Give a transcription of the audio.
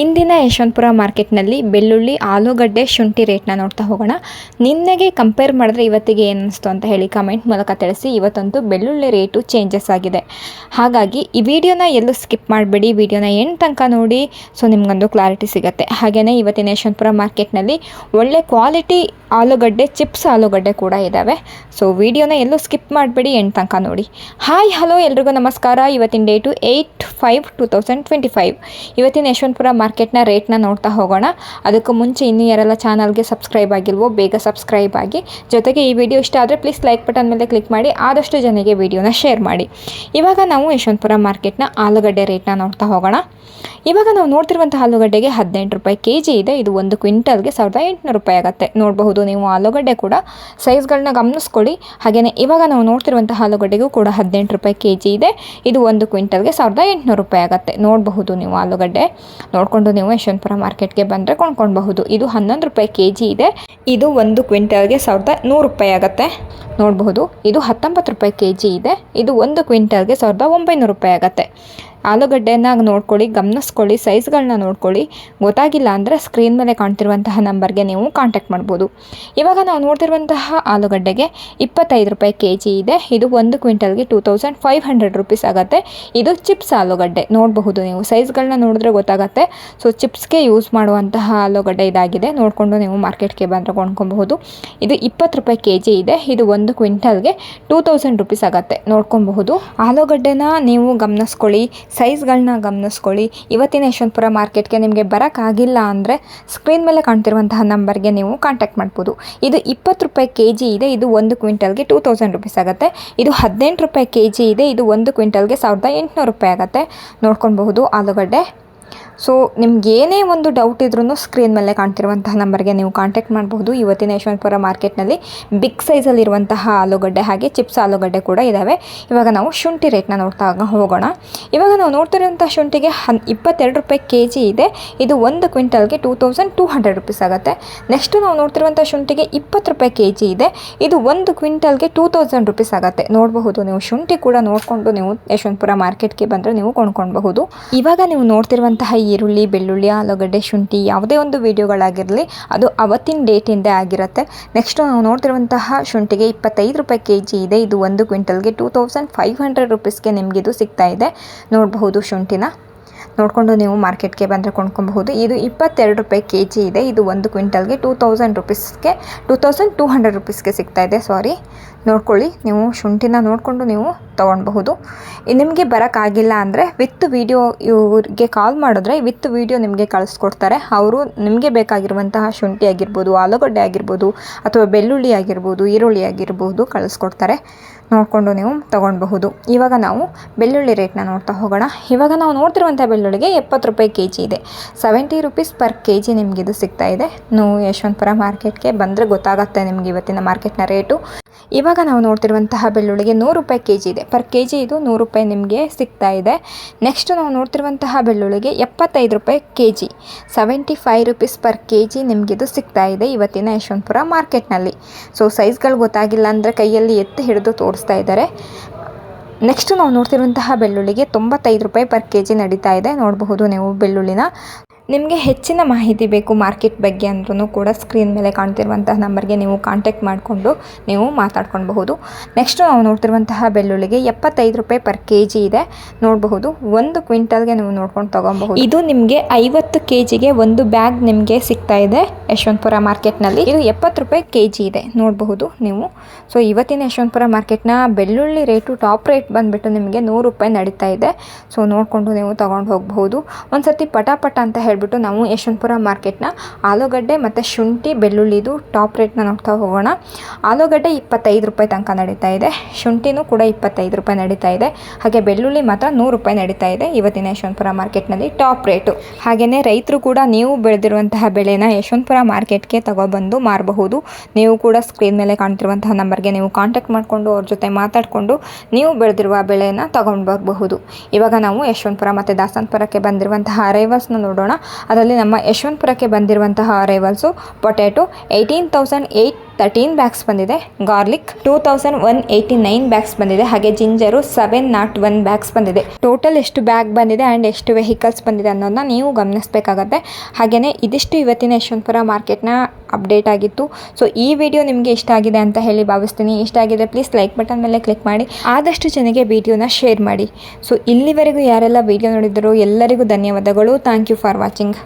ಇಂದಿನ ಯಶವಂತಪುರ ಮಾರ್ಕೆಟ್ನಲ್ಲಿ ಬೆಳ್ಳುಳ್ಳಿ, ಆಲೂಗಡ್ಡೆ ಶುಂಠಿ ರೇಟ್ನ ನೋಡ್ತಾ ಹೋಗೋಣ. ನಿನ್ನೆಗೆ ಕಂಪೇರ್ ಮಾಡಿದ್ರೆ ಇವತ್ತಿಗೆ ಏನು ಅಂತ ಹೇಳಿ ಕಮೆಂಟ್ ಮೂಲಕ ತಿಳಿಸಿ. ಇವತ್ತಂತೂ ಬೆಳ್ಳುಳ್ಳಿ ರೇಟು ಚೇಂಜಸ್ ಆಗಿದೆ. ಹಾಗಾಗಿ ಈ ವಿಡಿಯೋನ ಎಲ್ಲೂ ಸ್ಕಿಪ್ ಮಾಡಬೇಡಿ. ವಿಡಿಯೋನ ಎಂಟು ತನಕ ನೋಡಿ. ಸೊ ನಿಮಗೊಂದು ಕ್ಲಾರಿಟಿ ಸಿಗುತ್ತೆ. ಹಾಗೆಯೇ ಇವತ್ತಿನ ಯಶವಂತಪುರ ಮಾರ್ಕೆಟ್ನಲ್ಲಿ ಒಳ್ಳೆ ಕ್ವಾಲಿಟಿ ಆಲೂಗಡ್ಡೆ, ಚಿಪ್ಸ್ ಆಲೂಗಡ್ಡೆ ಕೂಡ ಇದ್ದಾವೆ ಸೊ ವಿಡಿಯೋನ ಎಲ್ಲೂ ಸ್ಕಿಪ್ ಮಾಡಬೇಡಿ, ಎಂಡ್ ತನಕ ನೋಡಿ. ಹಾಯ್ ಹಲೋ ಎಲ್ರಿಗೂ ನಮಸ್ಕಾರ. ಇವತ್ತಿನ date eight five two thousand twenty five ಇವತ್ತಿನ ಯಶವಂತಪುರ ಮಾರ್ಕೆಟ್ನ ರೇಟ್ನ ನೋಡ್ತಾ ಹೋಗೋಣ. ಅದಕ್ಕೂ ಮುಂಚೆ ಇನ್ನೂ ಯಾರೆಲ್ಲ ಚಾನಲ್ಗೆ ಸಬ್ಸ್ಕ್ರೈಬ್ ಆಗಿಲ್ವೋ, ಬೇಗ ಸಬ್ಸ್ಕ್ರೈಬ್ ಆಗಿ. ಜೊತೆಗೆ ಈ ವಿಡಿಯೋ ಇಷ್ಟ ಆದರೆ ಪ್ಲೀಸ್ ಲೈಕ್ ಬಟನ್ ಮೇಲೆ ಕ್ಲಿಕ್ ಮಾಡಿ, ಆದಷ್ಟು ಜನರಿಗೆ ವಿಡಿಯೋನ ಶೇರ್ ಮಾಡಿ. ಇವಾಗ ನಾವು ಯಶವಂತಪುರ ಮಾರ್ಕೆಟ್ನ ಆಲೂಗಡ್ಡೆ ರೇಟ್ನ ನೋಡ್ತಾ ಹೋಗೋಣ. ಇವಾಗ ನಾವು ನೋಡ್ತಿರುವಂಥ ಆಲೂಗಡ್ಡೆಗೆ ಹದಿನೆಂಟು ರೂಪಾಯಿ ಕೆ ಜಿ ಇದೆ. ಇದು ಒಂದು ಕ್ವಿಂಟಲ್ಗೆ ಸಾವಿರದ ಎಂಟುನೂರು ರೂಪಾಯಿ ಆಗುತ್ತೆ. ನೋಡಬಹುದು. ನೀವು ಆಲೂಗಡ್ಡೆ ಕೂಡ ಸೈಜ್ಗಳನ್ನ ಗಮನಿಸ್ಕೊಳ್ಳಿ. ಹಾಗೆಯೇ ಇವಾಗ ನಾವು ನೋಡ್ತಿರುವಂತಹ ಆಲೂಗಡ್ಡೆಗೂ ಕೂಡ ಹದಿನೆಂಟು ರೂಪಾಯಿ ಕೆ ಜಿ ಇದೆ. ಇದು ಒಂದು ಕ್ವಿಂಟಲ್ಗೆ ಸಾವಿರದ ಎಂಟುನೂರು ರೂಪಾಯಿ ಆಗುತ್ತೆ. ನೋಡಬಹುದು ನೀವು ಆಲೂಗಡ್ಡೆ ನೋಡಿಕೊಂಡು ನೀವು ಯಶವಂತಪುರ ಮಾರ್ಕೆಟ್ಗೆ ಬಂದರೆ ಕೊಂಡ್ಕೊಳ್ಬಹುದು. ಇದು ಹನ್ನೊಂದು ರೂಪಾಯಿ ಕೆ ಜಿ ಇದೆ. ಇದು ಒಂದು ಕ್ವಿಂಟಲ್ಗೆ ಸಾವಿರದ ನೂರು ರೂಪಾಯಿ ಆಗುತ್ತೆ. ನೋಡಬಹುದು, ಇದು ಹತ್ತೊಂಬತ್ತು ರೂಪಾಯಿ ಕೆ ಜಿ ಇದೆ. ಇದು ಒಂದು ಕ್ವಿಂಟಲ್ಗೆ ಸಾವಿರದ ಒಂಬೈನೂರು ರೂಪಾಯಿ ಆಗುತ್ತೆ. ಆಲೂಗಡ್ಡೆನ ನೋಡ್ಕೊಳ್ಳಿ, ಗಮನಿಸ್ಕೊಳ್ಳಿ ಸೈಜ್ಗಳನ್ನ ನೋಡ್ಕೊಳ್ಳಿ. ಗೊತ್ತಾಗಿಲ್ಲ ಅಂದರೆ ಸ್ಕ್ರೀನ್ ಮೇಲೆ ಕಾಣ್ತಿರುವಂತಹ ನಂಬರ್ಗೆ ನೀವು ಕಾಂಟ್ಯಾಕ್ಟ್ ಮಾಡ್ಬೋದು. ಇವಾಗ ನಾವು ನೋಡ್ತಿರುವಂತಹ ಆಲೂಗಡ್ಡೆಗೆ ಇಪ್ಪತ್ತೈದು ರೂಪಾಯಿ ಕೆ ಜಿ ಇದೆ. ಇದು ಒಂದು ಕ್ವಿಂಟಲ್ಗೆ two thousand five hundred rupees ಆಗುತ್ತೆ. ಇದು ಚಿಪ್ಸ್ ಆಲೂಗಡ್ಡೆ. ನೋಡಬಹುದು ನೀವು. ಸೈಜ್ಗಳನ್ನ ನೋಡಿದ್ರೆ ಗೊತ್ತಾಗುತ್ತೆ. ಸೊ ಚಿಪ್ಸ್ಗೆ ಯೂಸ್ ಮಾಡುವಂತಹ ಆಲೂಗಡ್ಡೆ ಇದಾಗಿದೆ. ನೋಡಿಕೊಂಡು ನೀವು ಮಾರ್ಕೆಟ್ಗೆ ಬಂದರೆ ಕೊಂಡ್ಕೊಬಹುದು. ಇದು ಇಪ್ಪತ್ತು ರೂಪಾಯಿ ಕೆ ಜಿ ಇದೆ. ಇದು ಒಂದು ಕ್ವಿಂಟಲ್ಗೆ ಟೂ ತೌಸಂಡ್ ರುಪೀಸ್ ಆಗುತ್ತೆ. ನೋಡ್ಕೊಬಹುದು. ಆಲೂಗಡ್ಡೆನ ನೀವು ಗಮನಿಸ್ಕೊಳ್ಳಿ ಸೈಜ್ಗಳನ್ನ ಗಮನಿಸ್ಕೊಳ್ಳಿ. ಇವತ್ತಿನ ಯಶವಂತಪುರ ಮಾರ್ಕೆಟ್ಗೆ ನಿಮಗೆ ಬರೋಕ್ಕಾಗಿಲ್ಲ ಅಂದರೆ ಸ್ಕ್ರೀನ್ ಮೇಲೆ ಕಾಣ್ತಿರುವಂತಹ ನಂಬರ್ಗೆ ನೀವು ಕಾಂಟ್ಯಾಕ್ಟ್ ಮಾಡ್ಬೋದು. ಇದು ಇಪ್ಪತ್ತು ರೂಪಾಯಿ ಕೆ ಜಿ ಇದೆ, ಇದು ಒಂದು ಕ್ವಿಂಟಲ್ಗೆ ಟೂ ತೌಸಂಡ್ ರುಪೀಸ್ ಆಗುತ್ತೆ. ಇದು ಹದಿನೆಂಟು ರೂಪಾಯಿ ಕೆ ಜಿ ಇದೆ, ಇದು ಒಂದು ಕ್ವಿಂಟಲ್ಗೆ ಸಾವಿರದ ಎಂಟುನೂರು ರೂಪಾಯಿ ಆಗುತ್ತೆ. ನೋಡ್ಕೊಬಹುದು ಆಲೂಗಡ್ಡೆ. ಸೊ ನಿಮ್ಗೆ ಏನೇ ಒಂದು ಡೌಟ್ ಇದ್ರೂ ಸ್ಕ್ರೀನ್ ಮೇಲೆ ಕಾಣ್ತಿರುವಂತಹ ನಂಬರ್ಗೆ ನೀವು ಕಾಂಟ್ಯಾಕ್ಟ್ ಮಾಡಬಹುದು ಇವತ್ತಿನ ಯಶವಂತಪುರ ಮಾರ್ಕೆಟ್ನಲ್ಲಿ ಬಿಗ್ ಸೈಜಲ್ಲಿರುವಂತಹ ಆಲೂಗಡ್ಡೆ ಹಾಗೆ ಚಿಪ್ಸ್ ಆಲೂಗಡ್ಡೆ ಕೂಡ ಇದ್ದಾವೆ ಇವಾಗ ನಾವು ಶುಂಠಿ ರೇಟ್ನ ನೋಡ್ತಾ ಹೋಗೋಣ. ಇವಾಗ ನಾವು ನೋಡ್ತಿರುವಂಥ ಶುಂಠಿಗೆ ಹನ್, ಇಪ್ಪತ್ತೆರಡು ರೂಪಾಯಿ ಕೆ ಜಿ ಇದೆ. ಇದು ಒಂದು ಕ್ವಿಂಟಲ್ಗೆ two thousand two hundred rupees ಆಗುತ್ತೆ. ನೆಕ್ಸ್ಟು ನಾವು ನೋಡ್ತಿರುವಂಥ ಶುಂಠಿಗೆ ಇಪ್ಪತ್ತು ರೂಪಾಯಿ ಕೆ ಜಿ ಇದೆ. ಇದು ಒಂದು ಕ್ವಿಂಟಲ್ಗೆ ಟೂ ತೌಸಂಡ್ ರುಪೀಸ್ ಆಗುತ್ತೆ. ನೋಡಬಹುದು ನೀವು ಶುಂಠಿ ಕೂಡ ನೋಡಿಕೊಂಡು ನೀವು ಯಶವಂತಪುರ ಮಾರ್ಕೆಟ್ಗೆ ಬಂದರೆ ನೀವು ಕೊಂಡ್ಕೊಳ್ಬಹುದು. ಇವಾಗ ನೀವು ನೋಡ್ತಿರುವಂತಹ ಈರುಳ್ಳಿ, ಬೆಳ್ಳುಳ್ಳಿ, ಆಲೂಗಡ್ಡೆ, ಶುಂಠಿ ಯಾವುದೇ ಒಂದು ವಿಡಿಯೋಗಳಾಗಿರಲಿ, ಅದು ಅವತ್ತಿನ ಡೇಟಿಂದ ಆಗಿರುತ್ತೆ. ನೆಕ್ಸ್ಟ್ ನಾವು ನೋಡ್ತಿರುವಂತಹ ಶುಂಠಿಗೆ ಇಪ್ಪತ್ತೈದು ರೂಪಾಯಿ ಕೆ ಜಿ ಇದೆ. ಇದು ಒಂದು ಕ್ವಿಂಟಲ್ಗೆ ಟೂ ತೌಸಂಡ್ ಫೈವ್ ಹಂಡ್ರೆಡ್ ರುಪೀಸ್ಗೆ ನಿಮಗೆ ಇದು ಸಿಗ್ತಾ ಇದೆ. ನೋಡಬಹುದು ಶುಂಠಿನ. ನೋಡಿಕೊಂಡು ನೀವು ಮಾರ್ಕೆಟ್ಗೆ ಬಂದರೆ ಕೊಂಡ್ಕೊಬಹುದು. ಇದು ಇಪ್ಪತ್ತೆರಡು ರೂಪಾಯಿ ಕೆ ಜಿ ಇದೆ. ಇದು ಒಂದು ಕ್ವಿಂಟಲ್ಗೆ ಟೂ ತೌಸಂಡ್ ರುಪೀಸ್ಗೆ ಟೂ ತೌಸಂಡ್ ಟೂ ಹಂಡ್ರೆಡ್ ರುಪೀಸ್ಗೆ ಸಿಗ್ತಾ ಇದೆ. ಸಾರಿ ನೋಡ್ಕೊಳ್ಳಿ. ನೀವು ಶುಂಠಿನ ನೋಡಿಕೊಂಡು ನೀವು ತೊಗೊಳ್ಬಹುದು. ನಿಮಗೆ ಬರೋಕ್ಕಾಗಿಲ್ಲ ಅಂದರೆ ವಿತ್ ವೀಡಿಯೋ ಇವ್ರಿಗೆ ಕಾಲ್ ಮಾಡಿದ್ರೆ ವಿತ್ ವೀಡಿಯೋ ನಿಮಗೆ ಕಳಿಸ್ಕೊಡ್ತಾರೆ. ಅವರು ನಿಮಗೆ ಬೇಕಾಗಿರುವಂತಹ ಶುಂಠಿ ಆಗಿರ್ಬೋದು, ಆಲೂಗಡ್ಡೆ ಆಗಿರ್ಬೋದು ಅಥವಾ ಬೆಳ್ಳುಳ್ಳಿ ಆಗಿರ್ಬೋದು, ಈರುಳ್ಳಿ ಆಗಿರ್ಬೋದು ಕಳಿಸ್ಕೊಡ್ತಾರೆ. ನೋಡಿಕೊಂಡು ನೀವು ತೊಗೊಳ್ಬಹುದು. ಇವಾಗ ನಾವು ಬೆಳ್ಳುಳ್ಳಿ ರೇಟ್ನ ನೋಡ್ತಾ ಹೋಗೋಣ. ಇವಾಗ ನಾವು ನೋಡ್ತಿರುವಂಥ ಬೆಳ್ಳುಳ್ಳಿಗೆ ಎಪ್ಪತ್ತು ರೂಪಾಯಿ ಕೆ ಜಿ ಇದೆ. Seventy rupees per K G ನಿಮ್ಗೆ ಇದು ಸಿಗ್ತಾ ಇದೆ. ನೀವು ಯಶವಂತಪುರ ಮಾರ್ಕೆಟ್ಗೆ ಬಂದರೆ ಗೊತ್ತಾಗುತ್ತೆ ನಿಮಗೆ ಇವತ್ತಿನ ಮಾರ್ಕೆಟ್ನ ರೇಟು ಇವಾಗ ನಾವು ನೋಡ್ತಿರುವಂತಹ ಬೆಳ್ಳುಳ್ಳಿಗೆ ನೂರು ರೂಪಾಯಿ ಕೆ ಜಿ ಇದೆ. ಪರ್ ಕೆ ಜಿ ಇದು ನೂರು ರೂಪಾಯಿ ನಿಮಗೆ ಸಿಗ್ತಾ ಇದೆ. ನೆಕ್ಸ್ಟ್ ನಾವು ನೋಡ್ತಿರುವಂತಹ ಬೆಳ್ಳುಳ್ಳಿಗೆ ಎಪ್ಪತ್ತೈದು ರೂಪಾಯಿ K G seventy five rupees per K G ನಿಮಗಿದು ಸಿಗ್ತಾ ಇದೆ ಇವತ್ತಿನ ಯಶವಂತಪುರ ಮಾರ್ಕೆಟ್ನಲ್ಲಿ ಸೊ ಸೈಜ್ಗಳು ಗೊತ್ತಾಗಿಲ್ಲ ಅಂದರೆ ಕೈಯಲ್ಲಿ ಎತ್ತಿ ಹಿಡಿದು ತೋರಿಸ್ತಾ ಇದ್ದಾರೆ. ನೆಕ್ಸ್ಟ್ ನಾವು ನೋಡ್ತಿರುವಂತಹ ಬೆಳ್ಳುಳ್ಳಿಗೆ ತೊಂಬತ್ತೈದು ರೂಪಾಯಿ ಪರ್ ಕೆ ಜಿ ನಡೀತಾ ಇದೆ. ನೋಡಬಹುದು ನೀವು ಬೆಳ್ಳುಳ್ಳಿನ ನಿಮಗೆ ಹೆಚ್ಚಿನ ಮಾಹಿತಿ ಬೇಕು ಮಾರ್ಕೆಟ್ ಬಗ್ಗೆ ಅಂದ್ರೂ ಕೂಡ ಸ್ಕ್ರೀನ್ ಮೇಲೆ ಕಾಣ್ತಿರುವಂತಹ ನಂಬರ್ಗೆ ನೀವು ಕಾಂಟ್ಯಾಕ್ಟ್ ಮಾಡಿಕೊಂಡು ನೀವು ಮಾತಾಡ್ಕೊಬಹುದು ನೆಕ್ಸ್ಟು ನಾವು ನೋಡ್ತಿರುವಂತಹ ಬೆಳ್ಳುಳ್ಳಿಗೆ ಎಪ್ಪತ್ತೈದು ರೂಪಾಯಿ ಪರ್ ಕೆ ಜಿ ಇದೆ. ನೋಡಬಹುದು, ಒಂದು ಕ್ವಿಂಟಲ್ಗೆ ನೀವು ನೋಡ್ಕೊಂಡು ತೊಗೊಬಹುದು ಇದು ನಿಮಗೆ ಐವತ್ತು ಕೆ ಜಿಗೆ ಒಂದು ಬ್ಯಾಗ್ ನಿಮಗೆ ಸಿಗ್ತಾ ಇದೆ ಯಶವಂತಪುರ ಮಾರ್ಕೆಟ್ನಲ್ಲಿ. ಇದು ಎಪ್ಪತ್ತು ರೂಪಾಯಿ ಕೆ ಜಿ ಇದೆ. ನೋಡಬಹುದು ನೀವು. ಸೊ ಇವತ್ತಿನ ಯಶವಂತಪುರ ಮಾರ್ಕೆಟ್ನ ಬೆಳ್ಳುಳ್ಳಿ ರೇಟು ಟಾಪ್ ರೇಟ್ ಬಂದುಬಿಟ್ಟು ನಿಮಗೆ ನೂರು ರೂಪಾಯಿ ನಡೀತಾ ಇದೆ. ಸೊ ನೋಡಿಕೊಂಡು ನೀವು ತೊಗೊಂಡು ಹೋಗಬಹುದು. ಒಂದು ಸರ್ತಿ ಪಟಾಪಟ ಅಂತ ಹೇಳಿಬಿಟ್ಟು ನಾವು ಯಶವಂತಪುರ ಮಾರ್ಕೆಟ್ನ ಆಲೂಗಡ್ಡೆ ಮತ್ತು ಶುಂಠಿ ಬೆಳ್ಳುಳ್ಳಿದು ಟಾಪ್ ರೇಟ್ನ ನೋಡ್ತಾ ಹೋಗೋಣ. ಆಲೂಗಡ್ಡೆ ಇಪ್ಪತ್ತೈದು ರೂಪಾಯಿ ತನಕ ನಡೀತಾ ಇದೆ. ಶುಂಠಿನೂ ಕೂಡ ಇಪ್ಪತ್ತೈದು ರೂಪಾಯಿ ನಡೀತಾ ಇದೆ. ಹಾಗೆ ಬೆಳ್ಳುಳ್ಳಿ ಮಾತ್ರ ನೂರು ರೂಪಾಯಿ ನಡೀತಾ ಇದೆ ಇವತ್ತಿನ ಯಶವಂತಪುರ ಮಾರ್ಕೆಟ್ನಲ್ಲಿ ಟಾಪ್ ರೇಟು. ಹಾಗೆಯೇ ರೈತರು ಕೂಡ ನೀವು ಬೆಳೆದಿರುವಂತಹ ಬೆಳೆನ ಯಶವಂತಪುರ ಮಾರ್ಕೆಟ್ಗೆ ತಗೊಬಂದು ಮಾರಬಹುದು. ನೀವು ಕೂಡ ಸ್ಕ್ರೀನ್ ಮೇಲೆ ಕಾಣ್ತಿರುವಂತಹ ನಂಬರ್ಗೆ ನೀವು ಕಾಂಟ್ಯಾಕ್ಟ್ ಮಾಡಿಕೊಂಡು ಅವ್ರ ಜೊತೆ ಮಾತಾಡಿಕೊಂಡು ನೀವು ಬೆಳೆದಿರುವ ಬೆಳೆಯನ್ನು ತಗೊಂಡು ಬರಬಹುದು. ಇವಾಗ ನಾವು ಯಶವಂತಪುರ ಮತ್ತು ದಾಸನಪುರಕ್ಕೆ ಬಂದಿರುವಂತಹ ಅರೈವಲ್ಸ್ನ ನೋಡೋಣ. ಅದರಲ್ಲಿ ನಮ್ಮ ಯಶವಂತಪುರಕ್ಕೆ ಬಂದಿರುವಂತಹ arrivals potato eighteen thousand eight thirteen bags ಬಂದಿದೆ. Garlic two thousand one eighty nine bags ಬಂದಿದೆ. ಹಾಗೆ ginger seven nought one bags ಬಂದಿದೆ. ಟೋಟಲ್ ಎಷ್ಟು ಬ್ಯಾಗ್ ಬಂದಿದೆ ಆ್ಯಂಡ್ ಎಷ್ಟು ವೆಹಿಕಲ್ಸ್ ಬಂದಿದೆ ಅನ್ನೋದನ್ನ ನೀವು ಗಮನಿಸಬೇಕಾಗತ್ತೆ. ಹಾಗೆಯೇ ಇದಿಷ್ಟು ಇವತ್ತಿನ ಯಶವಂತಪುರ ಮಾರ್ಕೆಟ್ನ ಅಪ್ಡೇಟ್ ಆಗಿತ್ತು. ಸೊ ಈ ವಿಡಿಯೋ ನಿಮಗೆ ಇಷ್ಟ ಆಗಿದೆ ಅಂತ ಹೇಳಿ ಭಾವಿಸ್ತೀನಿ. ಇಷ್ಟ ಆಗಿದೆ ಪ್ಲೀಸ್ ಲೈಕ್ ಬಟನ್ ಮೇಲೆ ಕ್ಲಿಕ್ ಮಾಡಿ. ಆದಷ್ಟು ಜನಗೆ ವಿಡಿಯೋನ ಶೇರ್ ಮಾಡಿ. ಸೊ ಇಲ್ಲಿವರೆಗೂ ಯಾರೆಲ್ಲ ವಿಡಿಯೋ ನೋಡಿದರೂ ಎಲ್ಲರಿಗೂ ಧನ್ಯವಾದಗಳು. Thank you for watching